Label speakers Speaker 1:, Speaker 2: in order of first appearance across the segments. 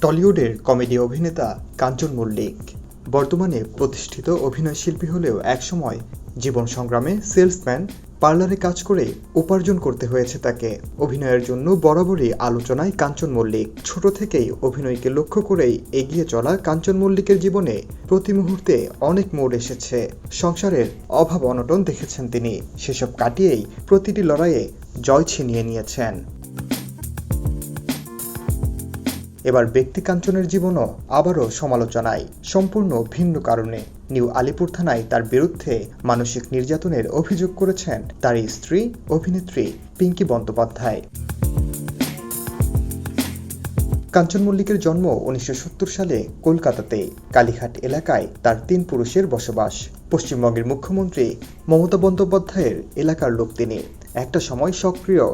Speaker 1: টলিউডের comedy অভিনেতা কাঞ্চন মল্লিক। বর্তমানে প্রতিষ্ঠিত অভিনয়শিল্পী হলেও একসময় জীবন সংগ্রামে সেলসম্যান, পার্লারে কাজ করে উপার্জন করতে হয়েছে তাকে। অভিনয়ের জন্য বরাবরই আলোচনায় কাঞ্চন মল্লিক। ছোট থেকেই অভিনয়কে লক্ষ্য করেই এগিয়ে চলা কাঞ্চন মল্লিকের জীবনে প্রতি মুহূর্তে অনেক মোড় এসেছে। সংসারের অভাব অনটন দেখেছেন তিনি। সেসব কাটিয়েই প্রতিটি লড়াইয়ে জয় ছিনিয়ে নিয়েছেন। এবার ব্যক্তি কাঞ্চনের জীবনও আবারও সমালোচনায়, সম্পূর্ণ ভিন্ন কারণে। নিউ আলিপুর থানায় তার বিরুদ্ধে মানসিক নির্যাতনের অভিযোগ করেছেন তার স্ত্রী, অভিনেত্রী পিঙ্কি বন্দ্যোপাধ্যায়। কাঞ্চন মল্লিকের জন্ম উনিশশো সত্তর সালে কলকাতাতে। কালীঘাট এলাকায় তার তিন পুরুষের বসবাস। পশ্চিমবঙ্গের মুখ্যমন্ত্রী মমতা বন্দ্যোপাধ্যায়ের এলাকার লোক তিনি। একটা সময় সক্রিয়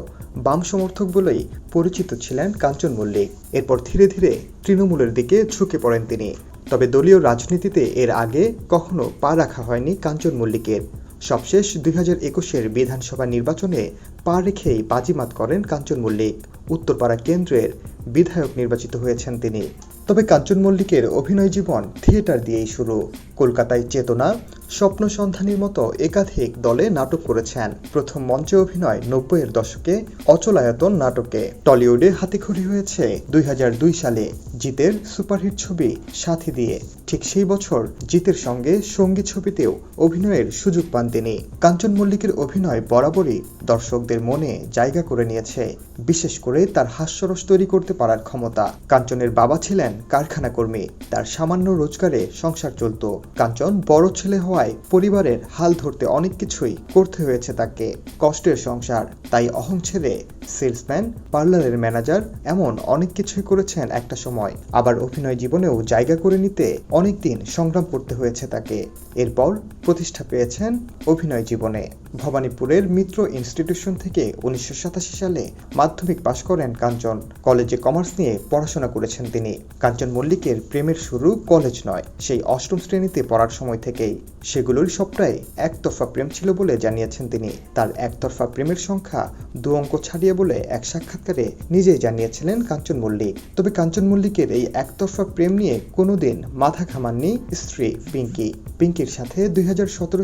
Speaker 1: বাম সমর্থক বলেই পরিচিত ছিলেন কাঞ্চন মল্লিক। এরপর ধীরে ধীরে তৃণমূলের দিকে ঝুঁকে পড়েন তিনি। তবে দলীয় রাজনীতিতে এর আগে কখনো পা রাখা হয়নি কাঞ্চন মল্লিকের। সবশেষ দুই হাজার একুশের বিধানসভা নির্বাচনে পা রেখেই বাজিমাত করেন কাঞ্চন মল্লিক। উত্তরপাড়া কেন্দ্রের বিধায়ক নির্বাচিত হয়েছেন তিনি। তবে কাঞ্চন মল্লিকের অভিনয় জীবন থিয়েটার দিয়েই শুরু। কলকাতায় চেতনা স্বপ্ন সন্ধানীর মতো একাধিক দলে নাটক করেছেন। প্রথম মঞ্চে অভিনয় নব্বইয়ের দশকে অচলায়তন নাটকে। টলিউডে হাতেখড়ি হয়েছে দুই সালে। জিতের সুপারহিট ছবি সাথী দিয়ে। ঠিক সেই বছর জিতের সঙ্গে সঙ্গী ছবিতেও অভিনয়ের সুযোগ পান তিনি। কাঞ্চন মল্লিকের অভিনয় বরাবরই দর্শকদের মনে জায়গা করে নিয়েছে। বিশেষ করে তার হাস্যরস তৈরি করতে পারার ক্ষমতা। কাঞ্চনের বাবা ছিলেন কারখানা কর্মী তার সামান্য রোজগারে সংসার চলত। কাঞ্চন বড় ছেলে হওয়ায় পরিবারের হাল ধরতে অনেক কিছুই করতে হয়েছে তাকে। কষ্টের সংসার তাই অহং ছেড়ে সেলসম্যান, পার্লারের ম্যানেজার এমন অনেক কিছুই করেছেন একটা সময়। আবার অভিনয় জীবনেও জায়গা করে নিতে অনেক দিন সংগ্রাম করতে হয়েছে তাকে। এরপর প্রতিষ্ঠা পেয়েছেন অভিনয় জীবনে। ভবানীপুরের মিত্র ইনস্টিটিউশন থেকে উনিশশো সালে মাধ্যমিক পাশ করেন কাঞ্চন। কলেজে কমার্স নিয়ে পড়াশোনা করেছেন তিনি। কাঞ্চন মল্লিকের প্রেমের শুরু কলেজ নয়, সেই অষ্টম শ্রেণীতে পড়ার সময় থেকেই। সেগুলোর সবটাই একতরফা প্রেম ছিল বলে জানিয়েছেন তিনি। তার একতরফা প্রেমের সংখ্যা দু অঙ্ক ছাড়িয়ে বলে এক সাক্ষাৎকারে নিজেই জানিয়েছিলেন কাঞ্চন মল্লিক। তবে কাঞ্চন মল্লিকের এই একতরফা প্রেম নিয়ে কোনোদিন মাথা ঘামাননি স্ত্রী পিঙ্কি। পিঙ্কির সাথে দুই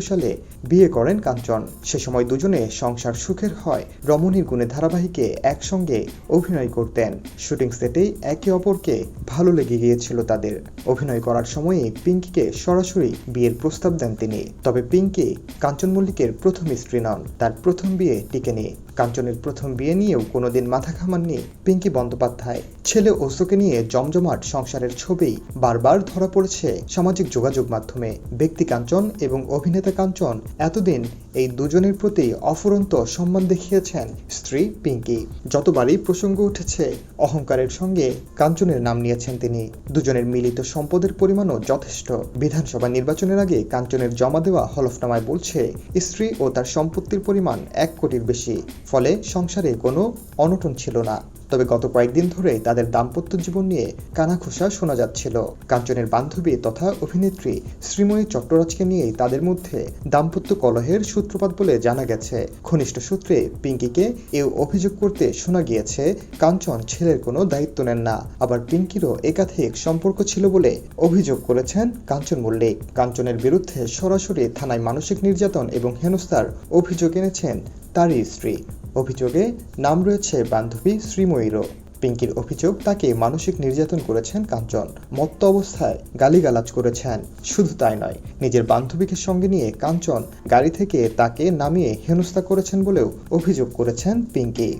Speaker 1: সালে বিয়ে করেন কাঞ্চন। সে সময় দুজনে সংসার সুখের হয়। রমণীর গুণে ধারাবাহিকে একসঙ্গে অভিনয় করতেন। শুটিং সেটেই একে অপরকে ভালো লেগে গিয়েছিল তাদের। অভিনয় করার সময়ে পিঙ্কিকে সরাসরি বিয়ের প্রস্তাব দেন তিনি। তবে পিঙ্কি কাঞ্চন মল্লিকের প্রথম স্ত্রী নন। তার প্রথম বিয়ে টিকেনি। কাঞ্চনের প্রথম বিয়ে নিয়েও কোনোদিন মাথা ঘামাননি পিঙ্কি বন্দ্যোপাধ্যায়। ছেলে ওসোকে নিয়ে জমজমাট সংসারের ছবি বারবার ধরা পড়েছে সামাজিক যোগাযোগ মাধ্যমে। ব্যক্তি কাঞ্চন এবং অভিনেতা কাঞ্চন এতদিন এই দুজনের প্রতি অফুরন্ত সম্মান দেখিয়েছেন স্ত্রী পিঙ্কি। যতবারই প্রসঙ্গ উঠেছে, অহংকারের সঙ্গে কাঞ্চনের নাম নিয়েছেন তিনি। দুজনের মিলিত সম্পদের পরিমাণও যথেষ্ট। বিধানসভা নির্বাচনের আগে কাঞ্চনের জমা দেওয়া হলফনামায় বলছে, স্ত্রী ও তার সম্পত্তির পরিমাণ এক কোটির বেশি। ফলে সংসারে কোনো অনটন ছিল না। তবে গত কয়েকদিন ধরে তাদের দাম্পত্য জীবন নিয়ে কানাঘোষা শোনা যাচ্ছিল। কাঞ্চনের বান্ধবী তথা অভিনেত্রী শ্রীময়ী চট্টরাজকে নিয়েই তাদের মধ্যে দাম্পত্য কলহের সূত্রপাত বলে জানা গেছে। ঘনিষ্ঠ সূত্রে পিঙ্কিকে এও অভিযোগ করতে শোনা গিয়েছে, কাঞ্চন ছেলের কোনো দায়িত্ব নেন না। আবার পিঙ্কিরও একাধিক সম্পর্ক ছিল বলে অভিযোগ করেছেন কাঞ্চন মল্লিক। কাঞ্চনের বিরুদ্ধে সরাসরি থানায় মানসিক নির্যাতন এবং হেনস্থার অভিযোগ এনেছেন তারই স্ত্রী। অভিযোগে নাম রয়েছে বান্ধবী শ্রীময়ীরও। পিঙ্কির অভিযোগ, তাকে মানসিক নির্যাতন করেছেন কাঞ্চন। মত্ত অবস্থায় গালিগালাজ করেছেন। শুধু তাই নয়, নিজের বান্ধবীকে সঙ্গে নিয়ে কাঞ্চন গাড়ি থেকে তাকে নামিয়ে হেনস্থা করেছেন বলেও অভিযোগ করেছেন পিঙ্কি।